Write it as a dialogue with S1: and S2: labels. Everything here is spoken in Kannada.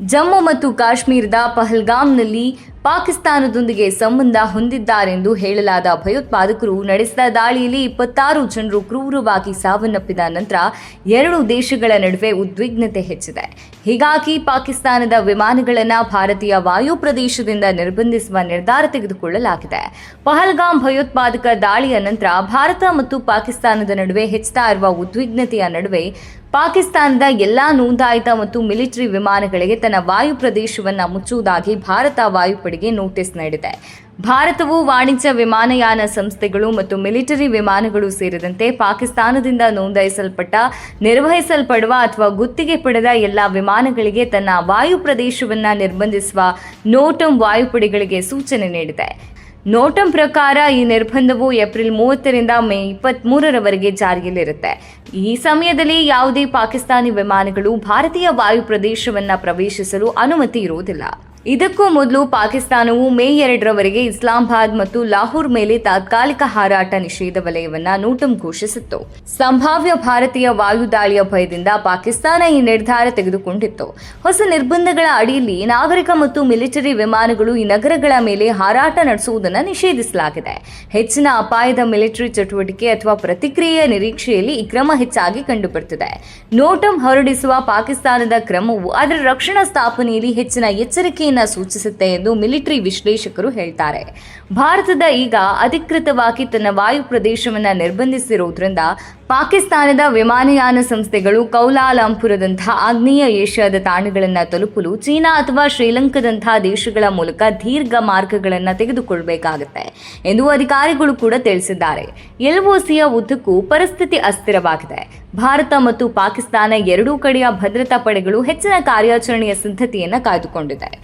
S1: ಜಮ್ಮು ಮತ್ತು ಕಾಶ್ಮೀರದ ಪಹಲ್ಗಾಮ್ನಲ್ಲಿ ಪಾಕಿಸ್ತಾನದೊಂದಿಗೆ ಸಂಬಂಧ ಹೊಂದಿದ್ದಾರೆಂದು ಹೇಳಲಾದ ಭಯೋತ್ಪಾದಕರು ನಡೆಸಿದ ದಾಳಿಯಲ್ಲಿ ಇಪ್ಪತ್ತಾರು ಜನರು ಕ್ರೂರವಾಗಿ ಸಾವನ್ನಪ್ಪಿದ ನಂತರ ಎರಡು ದೇಶಗಳ ನಡುವೆ ಉದ್ವಿಗ್ನತೆ ಹೆಚ್ಚಿದೆ. ಹೀಗಾಗಿ ಪಾಕಿಸ್ತಾನದ ವಿಮಾನಗಳನ್ನು ಭಾರತೀಯ ವಾಯು ಪ್ರದೇಶದಿಂದ ನಿರ್ಬಂಧಿಸುವ ನಿರ್ಧಾರ ತೆಗೆದುಕೊಳ್ಳಲಾಗಿದೆ. ಪಹಲ್ಗಾಮ್ ಭಯೋತ್ಪಾದಕ ದಾಳಿಯ ನಂತರ ಭಾರತ ಮತ್ತು ಪಾಕಿಸ್ತಾನದ ನಡುವೆ ಹೆಚ್ಚುತ್ತಾ ಇರುವ ಉದ್ವಿಗ್ನತೆಯ ನಡುವೆ ಪಾಕಿಸ್ತಾನದ ಎಲ್ಲಾ ನೋಂದಾಯಿತ ಮತ್ತು ಮಿಲಿಟರಿ ವಿಮಾನಗಳಿಗೆ ತನ್ನ ವಾಯು ಪ್ರದೇಶವನ್ನು ಮುಚ್ಚುವುದಾಗಿ ಭಾರತ ವಾಯುಪಡೆಗೆ ನೋಟಿಸ್ ನೀಡಿದೆ. ಭಾರತವು ವಾಣಿಜ್ಯ ವಿಮಾನಯಾನ ಸಂಸ್ಥೆಗಳು ಮತ್ತು ಮಿಲಿಟರಿ ವಿಮಾನಗಳು ಸೇರಿದಂತೆ ಪಾಕಿಸ್ತಾನದಿಂದ ನೋಂದಾಯಿಸಲ್ಪಟ್ಟ, ನಿರ್ವಹಿಸಲ್ಪಡುವ ಅಥವಾ ಗುತ್ತಿಗೆ ಪಡೆದ ಎಲ್ಲ ವಿಮಾನಗಳಿಗೆ ತನ್ನ ವಾಯು ಪ್ರದೇಶವನ್ನು ನಿರ್ಬಂಧಿಸುವ ನೋಟಂ ವಾಯುಪಡೆಗಳಿಗೆ ಸೂಚನೆ ನೀಡಿದೆ. ನೋಟಂ ಪ್ರಕಾರ ಈ ನಿರ್ಬಂಧವು ಏಪ್ರಿಲ್ ಮೂವತ್ತರಿಂದ ಮೇ ಇಪ್ಪತ್ತ್ಮೂರರವರೆಗೆ ಜಾರಿಯಲ್ಲಿರುತ್ತೆ. ಈ ಸಮಯದಲ್ಲಿ ಯಾವುದೇ ಪಾಕಿಸ್ತಾನಿ ವಿಮಾನಗಳು ಭಾರತೀಯ ವಾಯು ಪ್ರದೇಶವನ್ನು ಪ್ರವೇಶಿಸಲು ಅನುಮತಿ ಇರುವುದಿಲ್ಲ. ಇದಕ್ಕೂ ಮೊದಲು ಪಾಕಿಸ್ತಾನವು ಮೇ ಎರಡರವರೆಗೆ ಇಸ್ಲಾಮಾಬಾದ್ ಮತ್ತು ಲಾಹೋರ್ ಮೇಲೆ ತಾತ್ಕಾಲಿಕ ಹಾರಾಟ ನಿಷೇಧ ವಲಯವನ್ನ ನೋಟಂ ಘೋಷಿಸಿತ್ತು. ಸಂಭಾವ್ಯ ಭಾರತೀಯ ವಾಯುದಾಳಿಯ ಭಯದಿಂದ ಪಾಕಿಸ್ತಾನ ಈ ನಿರ್ಧಾರ ತೆಗೆದುಕೊಂಡಿತ್ತು. ಹೊಸ ನಿರ್ಬಂಧಗಳ ಅಡಿಯಲ್ಲಿ ನಾಗರಿಕ ಮತ್ತು ಮಿಲಿಟರಿ ವಿಮಾನಗಳು ಈ ನಗರಗಳ ಮೇಲೆ ಹಾರಾಟ ನಡೆಸುವುದನ್ನು ನಿಷೇಧಿಸಲಾಗಿದೆ. ಹೆಚ್ಚಿನ ಅಪಾಯದ ಮಿಲಿಟರಿ ಚಟುವಟಿಕೆ ಅಥವಾ ಪ್ರತಿಕ್ರಿಯೆಯ ನಿರೀಕ್ಷೆಯಲ್ಲಿ ಈ ಕ್ರಮ ಹೆಚ್ಚಾಗಿ ಕಂಡುಬರುತ್ತಿದೆ. ನೋಟಂ ಹೊರಡಿಸುವ ಪಾಕಿಸ್ತಾನದ ಕ್ರಮವು ಅದರ ರಕ್ಷಣಾ ಸ್ಥಾಪನೆಯಲ್ಲಿ ಹೆಚ್ಚಿನ ಎಚ್ಚರಿಕೆಯನ್ನು ಸೂಚಿಸುತ್ತೆ ಎಂದು ಮಿಲಿಟರಿ ವಿಶ್ಲೇಷಕರು ಹೇಳ್ತಾರೆ. ಭಾರತದ ಈಗ ಅಧಿಕೃತವಾಗಿ ತನ್ನ ವಾಯು ಪ್ರದೇಶವನ್ನು ನಿರ್ಬಂಧಿಸಿರುವುದರಿಂದ ಪಾಕಿಸ್ತಾನದ ವಿಮಾನಯಾನ ಸಂಸ್ಥೆಗಳು ಕೌಲಾಲಂಪುರದಂತಹ ಆಗ್ನೇಯ ಏಷ್ಯಾದ ತಾಣಗಳನ್ನು ತಲುಪಲು ಚೀನಾ ಅಥವಾ ಶ್ರೀಲಂಕಾದಂತಹ ದೇಶಗಳ ಮೂಲಕ ದೀರ್ಘ ಮಾರ್ಗಗಳನ್ನು ತೆಗೆದುಕೊಳ್ಳಬೇಕಾಗುತ್ತೆ ಎಂದು ಅಧಿಕಾರಿಗಳು ಕೂಡ ತಿಳಿಸಿದ್ದಾರೆ. ಎಲ್ಒಸಿಯ ಉದ್ದಕ್ಕೂ ಪರಿಸ್ಥಿತಿ ಅಸ್ಥಿರವಾಗಿದೆ. ಭಾರತ ಮತ್ತು ಪಾಕಿಸ್ತಾನ ಎರಡೂ ಕಡೆಯ ಭದ್ರತಾ ಪಡೆಗಳು ಹೆಚ್ಚಿನ ಕಾರ್ಯಾಚರಣೆಯ ಸಿದ್ಧತೆಯನ್ನು ಕಾಯ್ದುಕೊಂಡಿದೆ.